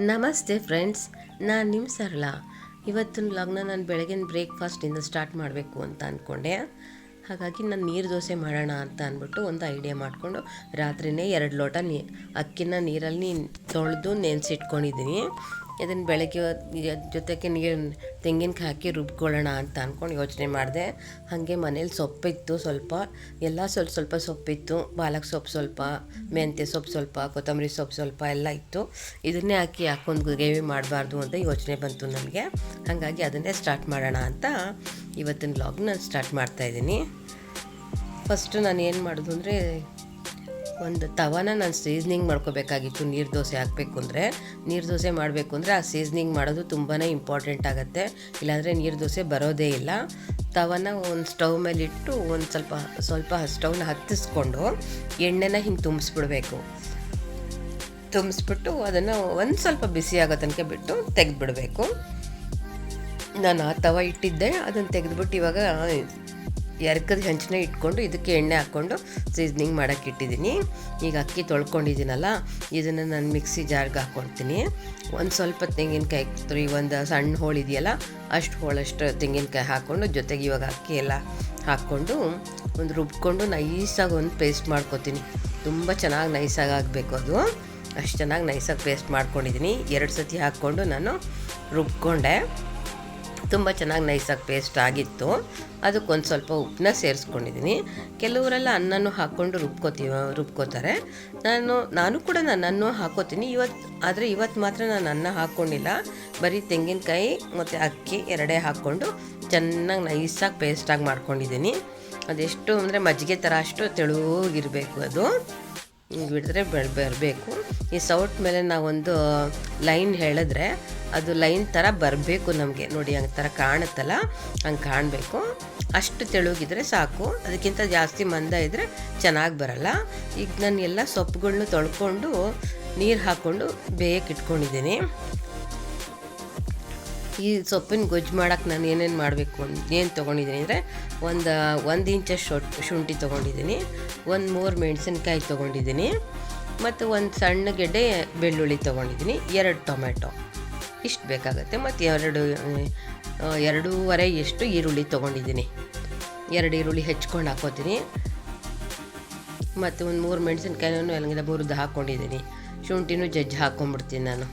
ನಮಸ್ತೆ ಫ್ರೆಂಡ್ಸ್ ನಾನು ನಿಮ್ಮ ಸರಳ. ಇವತ್ತಿನ ಲಗ್ನ ನಾನು ಬೆಳಗಿನ ಬ್ರೇಕ್ಫಾಸ್ಟಿಂದ ಸ್ಟಾರ್ಟ್ ಮಾಡಬೇಕು ಅಂತ ಅಂದ್ಕೊಂಡೆ ಹಾಗಾಗಿ ನಾನು ನೀರು ದೋಸೆ ಮಾಡೋಣ ಅಂತ ಅಂದ್ಬಿಟ್ಟು ಒಂದು ಐಡಿಯಾ ಮಾಡಿಕೊಂಡು ರಾತ್ರಿನೇ ಎರಡು ಲೋಟ ನೀ, ಅಕ್ಕಿನ ನೀರಲ್ಲಿ ತೊಳೆದು ನೆನೆಸಿಟ್ಕೊಂಡಿದ್ದೀನಿ. ಇದನ್ನು ಬೆಳಗ್ಗೆ ಜೊತೆಗೆ ನೀರು ತೆಂಗಿನಕಾಯಿ ಹಾಕಿ ರುಬ್ಕೊಳ್ಳೋಣ ಅಂತ ಅಂದ್ಕೊಂಡು ಯೋಚನೆ ಮಾಡಿದೆ. ಹಾಗೆ ಮನೇಲಿ ಸೊಪ್ಪಿತ್ತು ಸ್ವಲ್ಪ. ಎಲ್ಲ ಸ್ವಲ್ಪ ಸ್ವಲ್ಪ ಸೊಪ್ಪಿತ್ತು. ಪಾಲಕ್ ಸೊಪ್ಪು ಸ್ವಲ್ಪ, ಮೆಂತ್ಯ ಸೊಪ್ಪು ಸ್ವಲ್ಪ, ಕೊತ್ತಂಬರಿ ಸೊಪ್ಪು ಸ್ವಲ್ಪ ಎಲ್ಲ ಇತ್ತು. ಇದನ್ನೇ ಹಾಕಿ ಹಾಕೊಂಡು ಗ್ರೇವಿ ಮಾಡಬಾರ್ದು ಅಂತ ಯೋಚನೆ ಬಂತು ನನಗೆ ಹಾಗಾಗಿ ಅದನ್ನೇ ಸ್ಟಾರ್ಟ್ ಮಾಡೋಣ ಅಂತ ಇವತ್ತಿನ ವ್ಲಾಗ್ನ ಸ್ಟಾರ್ಟ್ ಮಾಡ್ತಾಯಿದ್ದೀನಿ ಫಸ್ಟು ನಾನು ಏನು ಮಾಡೋದು ಅಂದರೆ, ಒಂದು ತವಾನ ನಾನು ಸೀಸ್ನಿಂಗ್ ಮಾಡ್ಕೋಬೇಕಾಗಿತ್ತು, ನೀರು ದೋಸೆ ಹಾಕಬೇಕು ಅಂದರೆ. ನೀರು ದೋಸೆ ಮಾಡಬೇಕು ಅಂದರೆ ಆ ಸೀಸ್ನಿಂಗ್ ಮಾಡೋದು ತುಂಬಾ ಇಂಪಾರ್ಟೆಂಟ್ ಆಗುತ್ತೆ. ಇಲ್ಲಾಂದರೆ ನೀರು ದೋಸೆ ಬರೋದೇ ಇಲ್ಲ. ತವನ ಒಂದು ಸ್ಟವ್ ಮೇಲೆ ಇಟ್ಟು ಒಂದು ಸ್ವಲ್ಪ ಸ್ವಲ್ಪ ಸ್ಟವ್ನ ಹತ್ತಿಸ್ಕೊಂಡು ಎಣ್ಣೆನ ಹಿಂಗೆ ತುಂಬಿಸ್ಬಿಡ್ಬೇಕು. ತುಂಬಿಸ್ಬಿಟ್ಟು ಅದನ್ನು ಒಂದು ಸ್ವಲ್ಪ ಬಿಸಿ ಆಗೋ ತನಕ ಬಿಟ್ಟು ತೆಗೆದ್ಬಿಡಬೇಕು. ನಾನು ಆ ತವ ಇಟ್ಟಿದ್ದೆ, ಅದನ್ನು ತೆಗೆದುಬಿಟ್ಟು ಇವಾಗ ಎರಕದ ಹೆಂಚನೆ ಇಟ್ಕೊಂಡು ಇದಕ್ಕೆ ಎಣ್ಣೆ ಹಾಕ್ಕೊಂಡು ಸೀಸ್ನಿಂಗ್ ಮಾಡೋಕ್ಕೆ ಇಟ್ಟಿದ್ದೀನಿ. ಈಗ ಅಕ್ಕಿ ತೊಳ್ಕೊಂಡಿದ್ದೀನಲ್ಲ, ಇದನ್ನು ನಾನು ಮಿಕ್ಸಿ ಜಾರ್ಗೆ ಹಾಕ್ಕೊಳ್ತೀನಿ ಒಂದು ಸ್ವಲ್ಪ ತೆಂಗಿನಕಾಯಿ, ತುರಿ, ಒಂದು ಸಣ್ಣ ಹೋಳು ಇದೆಯಲ್ಲ, ಅಷ್ಟು ಹೋಳಷ್ಟು ತೆಂಗಿನಕಾಯಿ ಹಾಕ್ಕೊಂಡು ಜೊತೆಗೆ ಇವಾಗ ಅಕ್ಕಿ ಎಲ್ಲ ಹಾಕ್ಕೊಂಡು ಒಂದು ರುಬ್ಕೊಂಡು ನೈಸಾಗಿ ಒಂದು ಪೇಸ್ಟ್ ಮಾಡ್ಕೊತೀನಿ. ತುಂಬ ಚೆನ್ನಾಗಿ ನೈಸಾಗಿ ಆಗಬೇಕು ಅದು. ಅಷ್ಟು ಚೆನ್ನಾಗಿ ನೈಸಾಗಿ ಪೇಸ್ಟ್ ಮಾಡ್ಕೊಂಡಿದ್ದೀನಿ. ಎರಡು ಸತಿ ಹಾಕ್ಕೊಂಡು ನಾನು ರುಬ್ಕೊಂಡೆ. ತುಂಬ ಚೆನ್ನಾಗಿ ನೈಸಾಗಿ ಪೇಸ್ಟ್ ಆಗಿತ್ತು. ಅದಕ್ಕೊಂದು ಸ್ವಲ್ಪ ಉಪ್ಪನ್ನ ಸೇರಿಸ್ಕೊಂಡಿದ್ದೀನಿ. ಕೆಲವರೆಲ್ಲ ಅನ್ನನೂ ಹಾಕ್ಕೊಂಡು ರುಬ್ಕೋತೀವಿ, ರುಬ್ಕೋತಾರೆ. ನಾನು ನಾನು ಕೂಡ ನಾನು ಅನ್ನ ಹಾಕೋತೀನಿ ಇವತ್ತು ಆದರೆ ಇವತ್ತು ಮಾತ್ರ ನಾನು ಅನ್ನ ಹಾಕ್ಕೊಂಡಿಲ್ಲ. ಬರೀ ತೆಂಗಿನಕಾಯಿ ಮತ್ತು ಅಕ್ಕಿ ಎರಡೇ ಹಾಕ್ಕೊಂಡು ಚೆನ್ನಾಗಿ ನೈಸಾಗಿ ಪೇಸ್ಟಾಗಿ ಮಾಡ್ಕೊಂಡಿದ್ದೀನಿ. ಅದೆಷ್ಟು ಅಂದರೆ ಮಜ್ಜಿಗೆ ಥರ ಅಷ್ಟು ತೆಳುವಾಗಿರಬೇಕು ಅದು. ಬಿಡಿದ್ರೆ ಬರಬೇಕು. ಈ ಸೌಟ್ ಮೇಲೆ ನಾವೊಂದು ಲೈನ್ ಹೇಳಿದ್ರೆ ಅದು ಲೈನ್ ಥರ ಬರಬೇಕು ನಮಗೆ. ನೋಡಿ, ಹಂಗೆ ಥರ ಕಾಣುತ್ತಲ್ಲ? ಹಂಗೆ ಕಾಣಬೇಕು. ಅಷ್ಟು ತೆಳುಗಿದ್ರೆ ಸಾಕು. ಅದಕ್ಕಿಂತ ಜಾಸ್ತಿ ಮಂದ ಇದ್ದರೆ ಚೆನ್ನಾಗಿ ಬರಲ್ಲ. ಈಗ ನಾನು ಎಲ್ಲ ಸೊಪ್ಪುಗಳನ್ನೂ ತೊಳ್ಕೊಂಡು ನೀರು ಹಾಕ್ಕೊಂಡು ಬೇಯಕ್ಕೆ ಇಟ್ಕೊಂಡಿದ್ದೀನಿ. ಈ ಸೊಪ್ಪಿನ ಗೊಜ್ಜು ಮಾಡೋಕ್ಕೆ ನಾನು ಏನೇನು ಮಾಡಬೇಕು ಏನು ತೊಗೊಂಡಿದ್ದೀನಿ ಅಂದರೆ ಒಂದು ಒಂದು ಇಂಚ ಶುಂಠಿ ತೊಗೊಂಡಿದ್ದೀನಿ. ಒಂದು ಮೂರು ಮೆಣಸಿನ್ಕಾಯಿ ತೊಗೊಂಡಿದ್ದೀನಿ. ಮತ್ತು ಒಂದು ಸಣ್ಣ ಗೆಡ್ಡೆ ಬೆಳ್ಳುಳ್ಳಿ ತೊಗೊಂಡಿದ್ದೀನಿ. ಎರಡು ಟೊಮೆಟೊ ಇಷ್ಟು ಬೇಕಾಗುತ್ತೆ. ಮತ್ತು ಎರಡು ಎರಡೂವರೆ ಎಷ್ಟು ಈರುಳ್ಳಿ ತೊಗೊಂಡಿದ್ದೀನಿ. ಎರಡು ಈರುಳ್ಳಿ ಹೆಚ್ಕೊಂಡು ಹಾಕೋತೀನಿ. ಮತ್ತು ಒಂದು ಮೂರು ಮೆಣಸಿನ್ಕಾಯಿನೂ ಎಲ್ಲಿಂದ ಬುರಿದು ಹಾಕ್ಕೊಂಡಿದ್ದೀನಿ ಶುಂಠಿನೂ ಜಜ್ಜಿ ಹಾಕ್ಕೊಂಡ್ಬಿಡ್ತೀನಿ ನಾನು.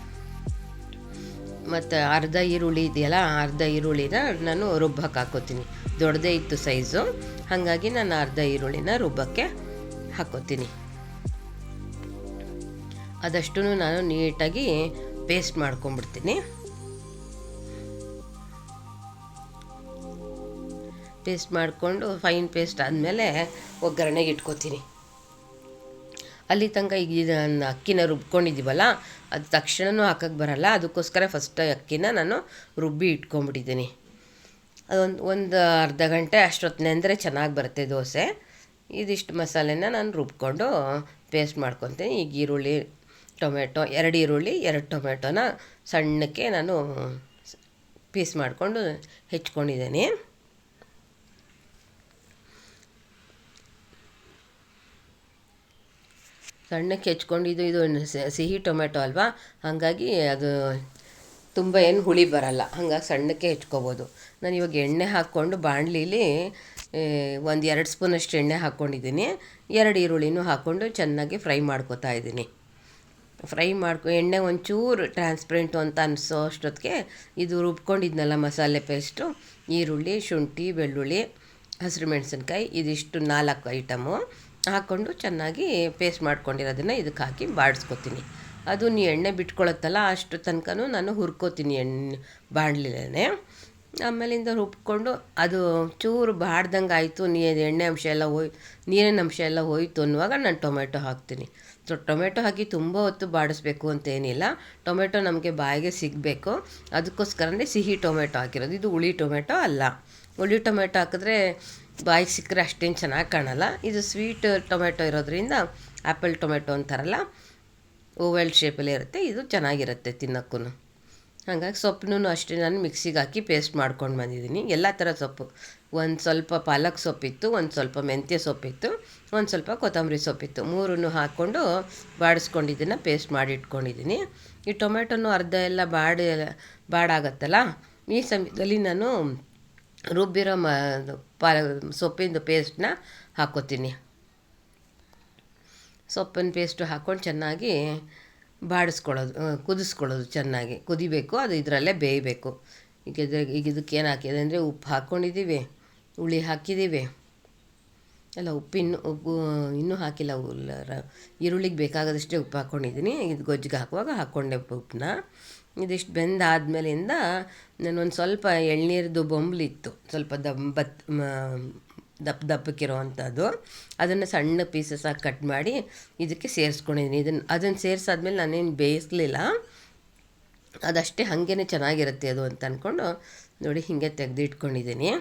ಮತ್ತು ಅರ್ಧ ಈರುಳ್ಳಿ ಇದೆಯಲ್ಲ ಅರ್ಧ ಈರುಳ್ಳಿನ ನಾನು ರುಬ್ಬಕ್ಕೆ ಹಾಕೋತೀನಿ. ದೊಡ್ಡದೇ ಇತ್ತು ಸೈಜು. ಹಾಗಾಗಿ ನಾನು ಅರ್ಧ ಈರುಳ್ಳಿನ ರುಬ್ಬಕ್ಕೆ ಹಾಕೋತೀನಿ. ಅದಷ್ಟು ನಾನು ನೀಟಾಗಿ ಪೇಸ್ಟ್ ಮಾಡ್ಕೊಂಬಿಡ್ತೀನಿ ಪೇಸ್ಟ್ ಮಾಡಿಕೊಂಡು ಫೈನ್ ಪೇಸ್ಟ್ ಆದಮೇಲೆ ಒಗ್ಗರಣೆಗೆ ಇಟ್ಕೋತೀನಿ. ಅಲ್ಲಿ ತನಕ ಈಗ ನಾನು ಅಕ್ಕಿನ ರುಬ್ಕೊಂಡಿದ್ದೀವಲ್ಲ, ಅದು ತಕ್ಷಣವೂ ಹಾಕಕ್ಕೆ ಬರಲ್ಲ. ಅದಕ್ಕೋಸ್ಕರ ಫಸ್ಟ್ ಅಕ್ಕಿನ ನಾನು ರುಬ್ಬಿ ಇಟ್ಕೊಂಬಿಟ್ಟಿದ್ದೀನಿ ಅದೊಂದು ಒಂದು ಅರ್ಧ ಗಂಟೆ ಅಷ್ಟೊತ್ತನೇ ಅಂದರೆ ಚೆನ್ನಾಗಿ ಬರುತ್ತೆ ದೋಸೆ. ಇದಿಷ್ಟು ಮಸಾಲೆನ ನಾನು ರುಬ್ಕೊಂಡು ಪೇಸ್ಟ್ ಮಾಡ್ಕೊತೀನಿ. ಈಗ ಈರುಳ್ಳಿ ಟೊಮೆಟೊ, ಎರಡು ಈರುಳ್ಳಿ, ಎರಡು ಟೊಮೆಟೊನ ಸಣ್ಣಕ್ಕೆ ನಾನು ಪೀಸ್ ಮಾಡಿಕೊಂಡು ಹೆಚ್ಕೊಂಡಿದ್ದೀನಿ. ಸಣ್ಣಕ್ಕೆ ಹೆಚ್ಕೊಂಡಿದ್ದು ಇದು ಸಿಹಿ ಟೊಮೆಟೊ ಅಲ್ವಾ? ಹಾಗಾಗಿ ಅದು ತುಂಬ ಏನು ಹುಳಿ ಬರಲ್ಲ. ಹಾಗಾಗಿ ಸಣ್ಣಕ್ಕೆ ಹೆಚ್ಕೋಬೋದು. ನಾನು ಇವಾಗ ಎಣ್ಣೆ ಹಾಕ್ಕೊಂಡು ಬಾಣಲೀಲಿ ಒಂದು ಎರಡು ಸ್ಪೂನಷ್ಟು ಎಣ್ಣೆ ಹಾಕ್ಕೊಂಡಿದ್ದೀನಿ. ಎರಡು ಈರುಳ್ಳಿನೂ ಹಾಕ್ಕೊಂಡು ಚೆನ್ನಾಗಿ ಫ್ರೈ ಮಾಡ್ಕೊತಾ ಇದ್ದೀನಿ. ಫ್ರೈ ಮಾಡ್ಕೊ, ಎಣ್ಣೆ ಒಂಚೂರು ಟ್ರಾನ್ಸ್ಪರೆಂಟು ಅಂತ ಅನಿಸೋ ಅಷ್ಟೊತ್ತಿಗೆ ಇದು ರುಬ್ಕೊಂಡಿದ್ನಲ್ಲ ಮಸಾಲೆ ಪೇಸ್ಟು ಈರುಳ್ಳಿ, ಶುಂಠಿ, ಬೆಳ್ಳುಳ್ಳಿ, ಹಸಿರು ಮೆಣಸಿನ್ಕಾಯಿ, ಇದಿಷ್ಟು ನಾಲ್ಕು ಐಟಮು ಹಾಕ್ಕೊಂಡು ಚೆನ್ನಾಗಿ ಪೇಸ್ಟ್ ಮಾಡ್ಕೊಂಡಿರೋದನ್ನು ಇದಕ್ಕೆ ಹಾಕಿ ಬಾಡಿಸ್ಕೊತೀನಿ. ಅದು ನೀ ಎಣ್ಣೆ ಬಿಟ್ಕೊಳತ್ತಲ್ಲ ಅಷ್ಟು ತನಕನೂ ನಾನು ಹುರ್ಕೋತೀನಿ ಎಣ್ಣೆ ಬಾಣಲಿಲೇ ಆಮೇಲಿಂದ ರುಬ್ಕೊಂಡು ಅದು ಚೂರು ಬಾಡ್ದಂಗೆ ಆಯಿತು ನೀ ಎಣ್ಣೆ ಅಂಶ ಎಲ್ಲ ಹೋಯ್, ನೀರಿನ ಅಂಶ ಎಲ್ಲ ಹೋಯ್ತು ಅನ್ನುವಾಗ ನಾನು ಟೊಮೆಟೊ ಹಾಕ್ತೀನಿ. ಸೊ ಟೊಮೆಟೊ ಹಾಕಿ ತುಂಬ ಹೊತ್ತು ಬಾಡಿಸ್ಬೇಕು ಅಂತೇನಿಲ್ಲ ಟೊಮೆಟೊ ನಮಗೆ ಬಾಯಿಗೆ ಸಿಗಬೇಕು. ಅದಕ್ಕೋಸ್ಕರನೇ ಸಿಹಿ ಟೊಮೆಟೊ ಹಾಕಿರೋದು. ಇದು ಹುಳಿ ಟೊಮೆಟೊ ಅಲ್ಲ. ಹುಳಿ ಟೊಮೆಟೊ ಹಾಕಿದ್ರೆ ಬಾಯಿಗೆ ಸಿಕ್ಕರೆ ಅಷ್ಟೇನು ಚೆನ್ನಾಗಿ ಕಾಣಲ್ಲ. ಇದು ಸ್ವೀಟ್ ಟೊಮೆಟೊ ಇರೋದ್ರಿಂದ ಆ್ಯಪಲ್ ಟೊಮೆಟೊ ಅಂತಾರಲ್ಲ ಓವೆಲ್ ಶೇಪಲ್ಲೇ ಇರುತ್ತೆ. ಇದು ಚೆನ್ನಾಗಿರುತ್ತೆ ತಿನ್ನೋಕ್ಕೂ ಹಾಗಾಗಿ ಸೊಪ್ಪನ್ನೂ ಅಷ್ಟೇ. ನಾನು ಮಿಕ್ಸಿಗೆ ಹಾಕಿ ಪೇಸ್ಟ್ ಮಾಡ್ಕೊಂಡು ಬಂದಿದ್ದೀನಿ. ಎಲ್ಲ ಥರ ಸೊಪ್ಪು. ಒಂದು ಸ್ವಲ್ಪ ಪಾಲಕ್ ಸೊಪ್ಪಿತ್ತು, ಒಂದು ಸ್ವಲ್ಪ ಮೆಂತ್ಯ ಸೊಪ್ಪಿತ್ತು, ಒಂದು ಸ್ವಲ್ಪ ಕೊತ್ತಂಬರಿ ಸೊಪ್ಪಿತ್ತು. ಮೂರನ್ನು ಹಾಕ್ಕೊಂಡು ಬಾಡಿಸ್ಕೊಂಡಿದ್ದನ್ನು ಪೇಸ್ಟ್ ಮಾಡಿ ಇಟ್ಕೊಂಡಿದ್ದೀನಿ ಈ ಟೊಮೆಟೊನು ಅರ್ಧ ಎಲ್ಲ ಬಾಡಿ, ಬಾಡಾಗತ್ತಲ್ಲ? ಈ ಸಮಯದಲ್ಲಿ ನಾನು ರುಬ್ಬಿರೋ ಮ, ಪಾಲ, ಸೊಪ್ಪಿಂದು ಪೇಸ್ಟನ್ನ ಹಾಕ್ಕೋತೀನಿ. ಸೊಪ್ಪಿನ ಪೇಸ್ಟು ಹಾಕ್ಕೊಂಡು ಚೆನ್ನಾಗಿ ಬಾಡಿಸ್ಕೊಳ್ಳೋದು ಕುದಿಸ್ಕೊಳ್ಳೋದು ಚೆನ್ನಾಗಿ. ಕುದಿಬೇಕು, ಅದು ಇದರಲ್ಲೇ ಬೇಯಬೇಕು. ಈಗ ಈಗ ಇದಕ್ಕೆ ಏನು ಹಾಕಿದೆ ಅಂದರೆ ಉಪ್ಪು ಹಾಕ್ಕೊಂಡಿದ್ದೀವಿ ಹುಳಿ ಹಾಕಿದ್ದೀವಿ. ಅಲ್ಲ, ಉಪ್ಪು ಇನ್ನೂ ಉಪ್ಪು, ಇನ್ನೂ ಹಾಕಿಲ್ಲ ಈರುಳ್ಳಿಗೆ ಬೇಕಾಗದಷ್ಟೇ ಉಪ್ಪು ಹಾಕ್ಕೊಂಡಿದ್ದೀನಿ ಇದು ಗೊಜ್ಜಿಗೆ ಹಾಕುವಾಗ ಹಾಕ್ಕೊಂಡೆ ಉಪ್ಪನ್ನ. ಇದಿಷ್ಟು ಬೆಂದಾದ್ಮೇಲಿಂದ, ನಾನೊಂದು ಸ್ವಲ್ಪ ಎಳ್ನೀರ್ದು ಬೊಂಬ್ಲಿತ್ತು. ಸ್ವಲ್ಪ ದಬ್ಬತ್ ದಪ್ಪ ದಪ್ಪಕ್ಕಿರೋವಂಥದ್ದು. ಅದನ್ನು ಸಣ್ಣ ಪೀಸಸ್ ಆಗಿ ಕಟ್ ಮಾಡಿ ಇದಕ್ಕೆ ಸೇರಿಸ್ಕೊಂಡಿದ್ದೀನಿ. ಇದನ್ನು ಅದನ್ನು ಸೇರಿಸಾದ್ಮೇಲೆ ನಾನೇನು ಬೇಯಿಸಲಿಲ್ಲ. ಅದಷ್ಟೇ ಹಾಗೇ ಚೆನ್ನಾಗಿರುತ್ತೆ ಅದು ಅಂತ ಅಂದ್ಕೊಂಡು ನೋಡಿ ಹೀಗೆ ತೆಗೆದಿಟ್ಕೊಂಡಿದ್ದೀನಿ.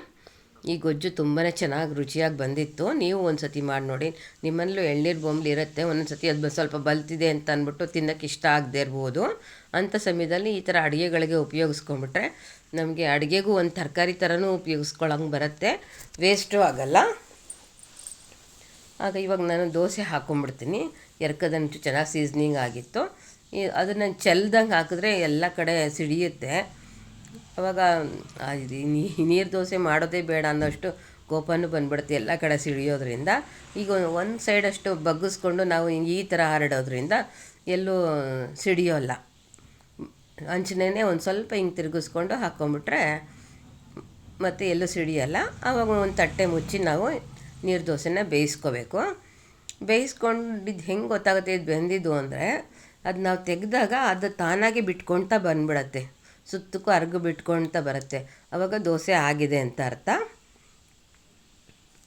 ಈ ಗೊಜ್ಜು ತುಂಬಾ ಚೆನ್ನಾಗಿ ರುಚಿಯಾಗಿ ಬಂದಿತ್ತು. ನೀವು ಒಂದು ಸತಿ ಮಾಡಿ ನೋಡಿ. ನಿಮ್ಮಲ್ಲೂ ಎಳ್ನೀರು ಬೊಂಬ್ಲಿ ಇರುತ್ತೆ. ಒಂದೊಂದು ಸತಿ ಅದು ಸ್ವಲ್ಪ ಬಲ್ತಿದೆ ಅಂತ ಅಂದ್ಬಿಟ್ಟು ತಿನ್ನೋಕ್ಕೆ ಇಷ್ಟ ಆಗದೆ ಇರ್ಬೋದು. ಅಂಥ ಸಮಯದಲ್ಲಿ ಈ ಥರ ಅಡುಗೆಗಳಿಗೆ ಉಪಯೋಗಿಸ್ಕೊಂಡ್ಬಿಟ್ರೆ ನಮಗೆ ಅಡುಗೆಗೂ ಒಂದು ತರಕಾರಿ ಥರನೂ ಉಪಯೋಗಿಸ್ಕೊಳಂಗೆ ಬರುತ್ತೆ. ವೇಸ್ಟು ಆಗಲ್ಲ. ಆಗ ಇವಾಗ ನಾನು ದೋಸೆ ಹಾಕ್ಕೊಂಬಿಡ್ತೀನಿ ಎರ್ಕದಂಟು ಚೆನ್ನಾಗಿ ಸೀಸ್ನಿಂಗ್ ಆಗಿತ್ತು. ಅದನ್ನು ಚೆಲ್ದಂಗೆ ಹಾಕಿದ್ರೆ ಎಲ್ಲ ಕಡೆ ಸಿಡಿಯುತ್ತೆ. ಅವಾಗ ಇದು ನೀರು ದೋಸೆ ಮಾಡೋದೇ ಬೇಡ ಅನ್ನೋಷ್ಟು ಕೋಪನೂ ಬಂದ್ಬಿಡುತ್ತೆ ಎಲ್ಲ ಕಡೆ ಸಿಡಿಯೋದ್ರಿಂದ. ಈಗ ಒಂದು ಸೈಡಷ್ಟು ಬಗ್ಗಿಸ್ಕೊಂಡು ನಾವು ಈ ಥರ ಹರಡೋದ್ರಿಂದ ಎಲ್ಲೂ ಸಿಡಿಯೋಲ್ಲ ಹಂಚಿನೇ ಒಂದು ಸ್ವಲ್ಪ ಹಿಂಗೆ ತಿರುಗಿಸ್ಕೊಂಡು ಹಾಕ್ಕೊಂಬಿಟ್ರೆ ಮತ್ತು ಎಲ್ಲೂ ಸಿಡಿಯೋಲ್ಲ ಆವಾಗ ಒಂದು ತಟ್ಟೆ ಮುಚ್ಚಿ ನಾವು ನೀರು ದೋಸೆನ ಬೇಯಿಸ್ಕೋಬೇಕು. ಬೇಯಿಸ್ಕೊಂಡಿದ್ದು ಹೆಂಗೆ ಗೊತ್ತಾಗುತ್ತೆ, ಇದು ಬೆಂದಿದ್ದು ಅಂದರೆ ಅದು ನಾವು ತೆಗೆದಾಗ ಅದು ತಾನಾಗೆ ಬಿಟ್ಕೊಳ್ತಾ ಬಂದ್ಬಿಡತ್ತೆ. ಸುತ್ತಕ್ಕೂ ಅರ್ಗು ಬಿಟ್ಕೊಳ್ತಾ ಬರುತ್ತೆ. ಆವಾಗ ದೋಸೆ ಆಗಿದೆ ಅಂತ ಅರ್ಥ.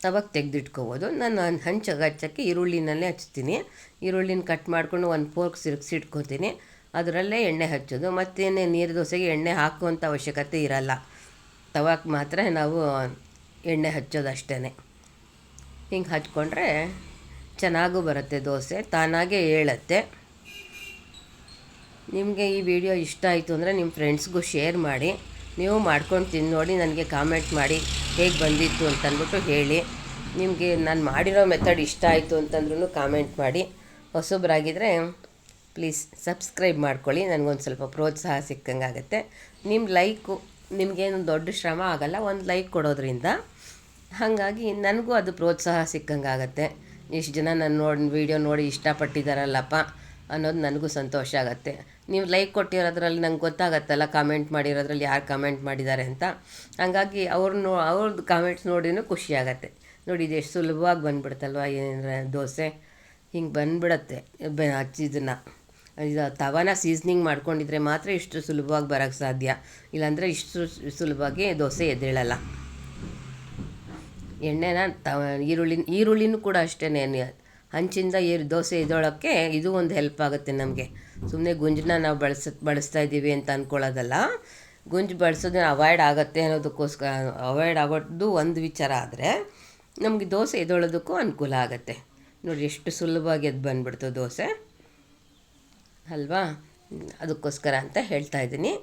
ಅವಾಗ ತೆಗೆದಿಟ್ಕೋಬೋದು. ನಾನು ಹಂಚ ಹಚ್ಚೋಕ್ಕೆ ಈರುಳ್ಳಿನಲ್ಲೇ ಹಚ್ತೀನಿ. ಈರುಳ್ಳಿನ ಕಟ್ ಮಾಡಿಕೊಂಡು ಒಂದು ಫೋರ್ಕ್ ಸಿರ್ಕ್ಸಿಟ್ಕೋತೀನಿ. ಅದರಲ್ಲೇ ಎಣ್ಣೆ ಹಚ್ಚೋದು. ಮತ್ತೇನೇ ನೀರು ದೋಸೆಗೆ ಎಣ್ಣೆ ಹಾಕುವಂಥ ಅವಶ್ಯಕತೆ ಇರಲ್ಲ. ತವಾಕ್ ಮಾತ್ರ ನಾವು ಎಣ್ಣೆ ಹಚ್ಚೋದು ಅಷ್ಟೇ ಹಿಂಗೆ ಹಚ್ಕೊಂಡ್ರೆ ಚೆನ್ನಾಗೂ ಬರುತ್ತೆ ದೋಸೆ. ತಾನಾಗೇ ಹೇಳತ್ತೆ ನಿಮಗೆ ಈ ವಿಡಿಯೋ ಇಷ್ಟ ಆಯಿತು ಅಂದರೆ ನಿಮ್ಮ ಫ್ರೆಂಡ್ಸ್ಗೂ ಶೇರ್ ಮಾಡಿ. ನೀವು ಮಾಡ್ಕೊಂಡು ತಿಂದು ನೋಡಿ ನನಗೆ ಕಾಮೆಂಟ್ ಮಾಡಿ ಹೇಗೆ ಬಂದಿತ್ತು ಅಂತಂದ್ಬಿಟ್ಟು ಹೇಳಿ. ನಿಮಗೆ ನಾನು ಮಾಡಿರೋ ಮೆಥಡ್ ಇಷ್ಟ ಆಯಿತು ಅಂತಂದ್ರೂ ಕಾಮೆಂಟ್ ಮಾಡಿ. ಹೊಸಬ್ರಾಗಿದ್ದರೆ ಪ್ಲೀಸ್ ಸಬ್ಸ್ಕ್ರೈಬ್ ಮಾಡ್ಕೊಳ್ಳಿ. ನನಗೊಂದು ಸ್ವಲ್ಪ ಪ್ರೋತ್ಸಾಹ ಸಿಕ್ಕಂಗೆ ಆಗುತ್ತೆ ನಿಮ್ಮ ಲೈಕು ನಿಮಗೇನು ದೊಡ್ಡ ಶ್ರಮ ಆಗಲ್ಲ, ಒಂದು ಲೈಕ್ ಕೊಡೋದ್ರಿಂದ. ಹಾಗಾಗಿ ನನಗೂ ಅದು ಪ್ರೋತ್ಸಾಹ ಸಿಕ್ಕಂಗೆ ಆಗುತ್ತೆ ಇಷ್ಟು ಜನ ನಾನು ನೋಡಿ ವೀಡಿಯೋ ನೋಡಿ ಇಷ್ಟಪಟ್ಟಿದ್ದಾರಲ್ಲಪ್ಪ ಅನ್ನೋದು ನನಗೂ ಸಂತೋಷ ಆಗುತ್ತೆ. ನೀವು ಲೈಕ್ ಕೊಟ್ಟಿರೋದ್ರಲ್ಲಿ ನಂಗೆ ಗೊತ್ತಾಗತ್ತಲ್ಲ ಕಾಮೆಂಟ್ ಮಾಡಿರೋದ್ರಲ್ಲಿ ಯಾರು ಕಾಮೆಂಟ್ ಮಾಡಿದ್ದಾರೆ ಅಂತ. ಹಾಗಾಗಿ ನೋ ಅವ್ರದ್ದು ಕಾಮೆಂಟ್ಸ್ ನೋಡಿನೂ ಖುಷಿ ಆಗತ್ತೆ. ನೋಡಿ, ಇದು ಎಷ್ಟು ಸುಲಭವಾಗಿ ಬಂದ್ಬಿಡುತ್ತಲ್ವ, ಏನಂದರೆ ದೋಸೆ? ಹಿಂಗೆ ಬಂದ್ಬಿಡತ್ತೆ, ಬೆ ಹಚ್ಚಿದ್ದನ್ನು ಇದು ತವನ ಸೀಸ್ನಿಂಗ್ ಮಾಡ್ಕೊಂಡಿದ್ರೆ ಮಾತ್ರ ಇಷ್ಟು ಸುಲಭವಾಗಿ ಬರೋಕ್ಕೆ ಸಾಧ್ಯ. ಇಲ್ಲಾಂದರೆ ಇಷ್ಟು ಸುಲಭವಾಗಿ ದೋಸೆ ಎದ್ದೇಳಲ್ಲ. ಎಣ್ಣೆನ ತ ಈರುಳ್ಳಿ, ಈರುಳ್ಳಿನೂ ಕೂಡ ಅಷ್ಟೇ ಹಂಚಿಂದ ಈರು ದೋಸೆ ಇದೊಳಕ್ಕೆ ಇದು ಒಂದು ಹೆಲ್ಪ್ ಆಗುತ್ತೆ ನಮಗೆ. ಸುಮ್ಮನೆ ಗುಂಜನ್ನ ನಾವು ಬಳಸ, ಬಳಸ್ತಾ ಇದ್ದೀವಿ ಅಂತ ಅಂದ್ಕೊಳ್ಳೋದಲ್ಲ ಗುಂಜು ಬಳಸೋದನ್ನ ಅವಾಯ್ಡ್ ಆಗುತ್ತೆ ಅನ್ನೋದಕ್ಕೋಸ್ಕರ ಅವಾಯ್ಡ್ ಆಗೋದು ಒಂದು ವಿಚಾರ ಆದರೆ ನಮಗೆ ದೋಸೆ ಎದೊಳೋದಕ್ಕೂ ಅನುಕೂಲ ಆಗುತ್ತೆ. ನೋಡಿ ಎಷ್ಟು ಸುಲಭವಾಗಿ ಅದು ಬಂದ್ಬಿಡ್ತು ದೋಸೆ. ಅಲ್ವಾ? ಅದಕ್ಕೋಸ್ಕರ ಅಂತ ಹೇಳ್ತಾ ಇದ್ದೀನಿ.